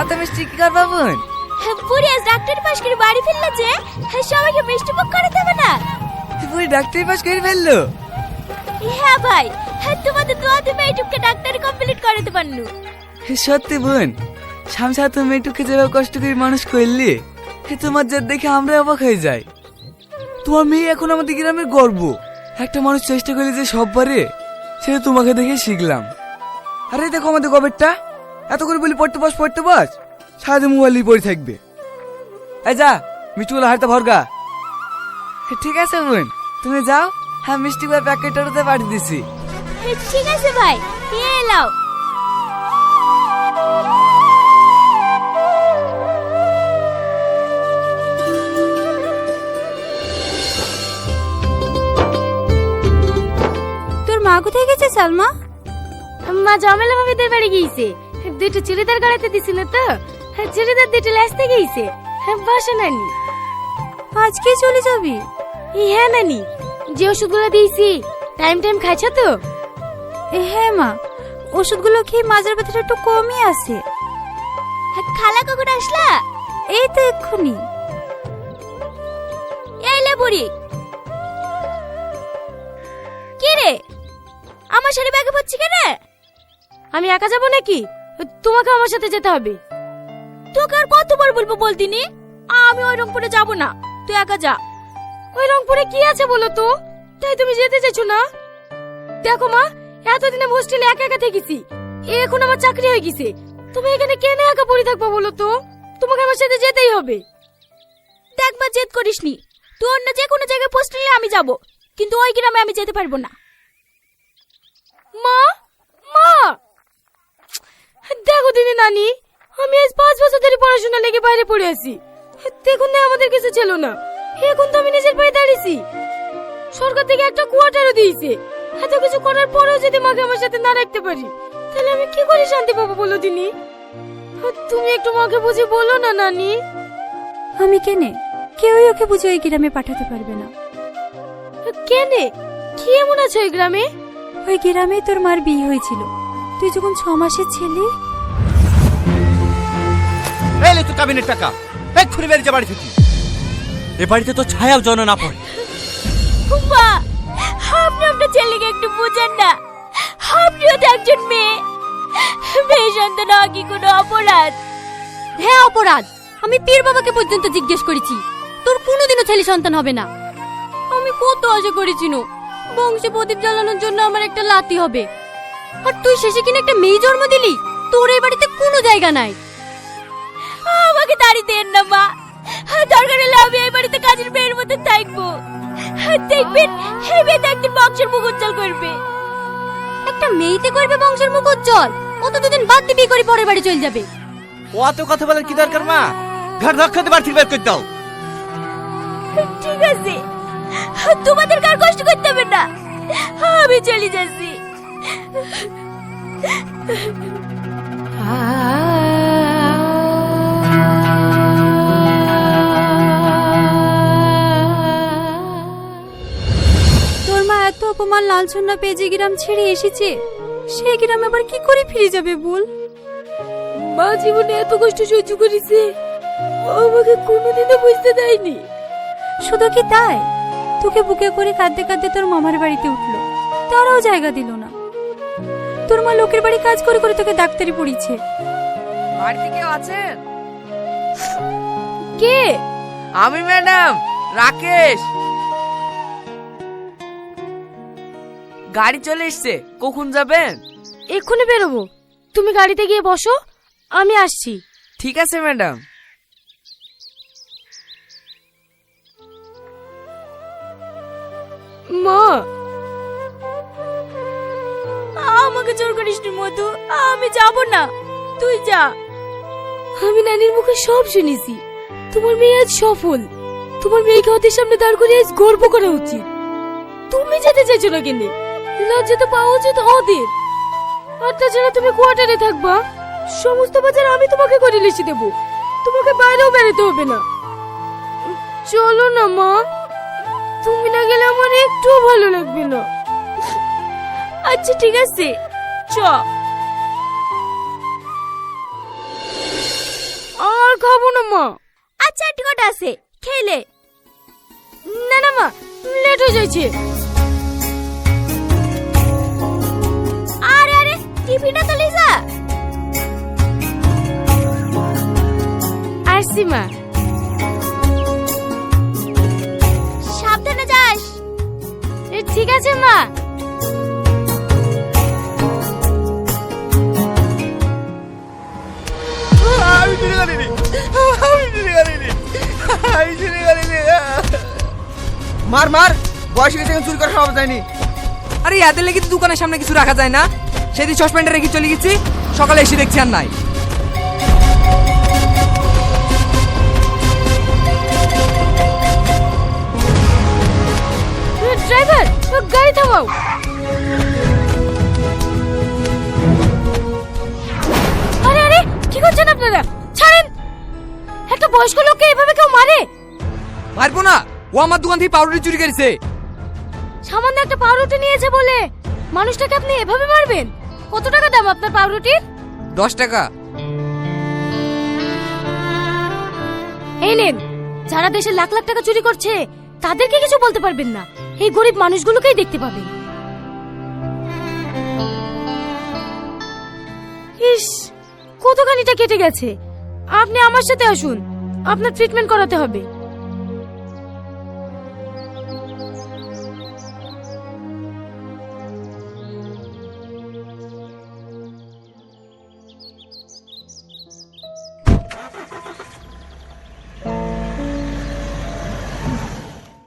অত মিষ্টি কি করবা বোন বুড়ি আজ ডাক্তার পাশ করে বাড়ি ফিরলে যে সবাইকে মিষ্টি মুখ করে দেবে না। পুরি ডাক্তারি পাস করে ফেলল? হ্যাঁ ভাই। হ্যাঁ তোমাদের দোয়াতে মেয়েটুককে ডাক্তারি কমপ্লিট করাতে পারলু। সত্যি বোন শামসা তুমি একটুকে যেভাবে কষ্ট করে মানুষ করলি তোমার যা দেখে আমরা অবাক হয়ে যাই। তোমার মেয়ে এখন আমাদের গ্রামের গর্ব। একটা মানুষ চেষ্টা করলে যে সব পারে সেটা তোমাকে দেখে শিখলাম। আরে দেখো আমাদের গবেরটা এত করে বলি পড়তে বস পড়তে বস। সারাদিন মোবাইল নিয়ে পড়ে থাকবে। এই যা মিষ্টিগুলো হাতে ভরগা। ঠিক আছে বোন তুমি যাও হ্যাঁ মিষ্টিগুলো প্যাকেটটাতে পাঠিয়ে দিছি। ঠিক আছে ভাই নিয়ে এলাও। তোর মা কোথায় গেছে সালমা? মা জমেলা ভাবিদের বাড়ি গিয়েছে। দুটো চুড়িদার গড়াতে দিছিল তো। চুড়িদার দুটো লাসতে গিয়েছে বসে নানি। আজকে চলে যাবি? হ্যাঁ নানি যে ওষুধগুলো দিয়েছি টাইম টাইম খাইছ তো? এ, হ্যাঁ মা ওষুধগুলো খেয়ে মাজার ব্যথাটা একটু কমই আছে। খালা কখন আসলা? এই তো এক্ষুনি। এলে বুড়ি। কে রে? আমার সাথে ব্যাগে পড়ছি কেন? আমি একা যাব নাকি? তোমাকে আমার সাথে যেতে হবে। তোকে আর কতবার বলব বলতিনি? আমি ওই রংপুরে যাব না। তুই একা যা। ওই রংপুরে কি আছে বলো তো? তাই তুমি যেতে চাইছো না? দেখো মা, এতদিন হোস্টেলে একা একা থেকেছি। এখন আমার চাকরি হয়ে গেছে। তুমি এখানে কেন একা পড়ে থাকব বলো তো? তোমাকে আমার সাথে যেতেই হবে। একবার জেদ করিসনি। তুই অন্য যে কোনো জায়গায় পোস্ট নিলে আমি যাব। কিন্তু ওই গ্রামে আমি যেতে পারব না। মা মা! দেখো দিদি নানি আমি আজ পাঁচ বছর ধরে পড়াশোনা লেগে বাইরে পড়ে আছি। দেখুন না আমাদের কিছু ছিল না। এখন তো আমি নিজের পায়ে দাঁড়িয়েছি। সরকার থেকে একটা কোয়ার্টারও দিয়েছে। এত কিছু করার পরেও যদি মাকে আমার সাথে না রাখতে পারি তাহলে আমি কি করে শান্তি পাবো বলো দিনি? তুমি একটু মাকে বুঝে বলো না নানি। আমি কেনে? কেউই ওকে বুঝে ওই গ্রামে পাঠাতে পারবে না। কেনে? কি এমন আছে ওই গ্রামে? ওই গ্রামে তোর মার বিয়ে হয়েছিল। তুই যখন ছ মাসের ছেলে? এলে তো কাবিনের টাকা। এক্ষুনি বেরিয়ে যা বাড়ি থেকে। এ বাড়িতে তো ছায়াও জন না পড়ে। মা আপনি আপনার ছেলেকে একটু বোঝেন না। আপনিও তো একজন মেয়ে। মেয়ে সন্তান হওয়া কি কোনো অপরাধ? হ্যাঁ অপরাধ। আমি পীর বাবাকে পর্যন্ত জিজ্ঞেস করেছি। তোর কোনোদিনও ছেলে সন্তান হবে না। আমি কত আশা করেছিল বংশে প্রদীপ জ্বালানোর জন্য আমার একটা লাতি হবে। আর তুই শেষে কিনা একটা মেয়ে জন্ম দিলি? তোর এই বাড়িতে কোনো জায়গা নাই। আমাকে তাড়ি দেন না মা। দরকার হলে আমি এই বাড়িতে কাজের মেয়ের মধ্যে থাকব। দেখবেন এই মেয়ে তো একদিন বংশের মুখ উজ্জ্বল করবে। একটা মেয়েতে করবে বংশের মুখ উজ্জ্বল ও তো দুদিন বাদ দিয়ে বিয়ে করে পরের বাড়ি চলে যাবে। ও অত কথা বলার কি দরকার মা? ঘর ধক্ষতে বাড়ি বের করে দাও। ঠিক আছে। তোমাদের কার কষ্ট করতে হবে না? আমি চলে যাচ্ছি। তোর মা এত অপমান লাঞ্ছনা পেয়ে যে গ্রাম ছেড়ে এসেছে সেই গ্রামে আবার কি করে ফিরে যাবে বল? মা জীবনে এত কষ্ট সহ্য করেছে আমাকে কোনোদিনও বুঝতে দেয়নি। শুধু কি তাই? তোকে বুকে করে কাঁদতে কাঁদতে তোর মামার বাড়িতে উঠল তারাও জায়গা দিল তোর মা লোকের বাড়ি কাজ করে করে তোকে ডাক্তারি পড়িয়েছে। বাড়িতে কেউ আছেন? কে? আমি ম্যাডাম রাকেশ। গাড়ি চলে এসছে কখন যাবেন? এক্ষুনি বেরোবো। তুমি গাড়িতে গিয়ে বসো আমি আসছি। ঠিক আছে ম্যাডাম। মা আমাকে জোর করিস নি মধু। আমি যাব না। তুই যা। আমি নানির মুখে সব শুনেছি। তোমার মেয়ে আজ সফল। তোমার মেয়েকে ওদের সামনে দাঁড় করে আজ গর্ব করা উচিত। তুমি যেতে চাইছো না কেন? লজ্জা তো পাওয়া উচিত ওদের। আর তাছাড়া তুমি কোয়ার্টারে থাকবা। সমস্ত বাজার আমি তোমাকে করে লিখে দেবো। তোমাকে বাইরেও বেরোতে হবে না। চলো না মা। তুমি না গেলে আমার একটুও ভালো লাগবে না। আচ্ছা ঠিক আছে। চ খাব না মা। আচ্ছা কটা আছে? খেলে না না মা লেট হয়ে যাচ্ছে। আরে আরে টিফিনটা তো লিজা? আসছি মা। মার মার। বয়স গেছে এখন চুরি করার স্বভাব যায়নি আরে এদের লেগে তো দোকানের সামনে কিছু রাখা যায় না। সেদিন সসপেন্ডে রেখে চলে গেছি। সকালে এসে দেখছি আর নাই। ড্রাইভার গাড়ি থামাও। আরে আরে কি করছেন আপনারা? ছাড়েন। একটা বয়স্ক লোককে এভাবে কেউ মারে? মারবো না। ও আমার দোকান থেকে পাউরুটি চুরি করেছে। সামান্য একটা পাউরুটি নিয়েছে বলে মানুষটাকে আপনি এভাবে মারবেন? কত টাকা দাম আপনার পাউরুটির? দশ টাকা। এই নেন যারা দেশের লাখ লাখ টাকা চুরি করছে তাদেরকে কিছু বলতে পারবেন না। এই গরিব মানুষগুলোকেই দেখতে পাবেন। ইস কতখানিটা কেটে গেছে। আপনি আমার সাথে আসুন আপনার ট্রিটমেন্ট করাতে হবে।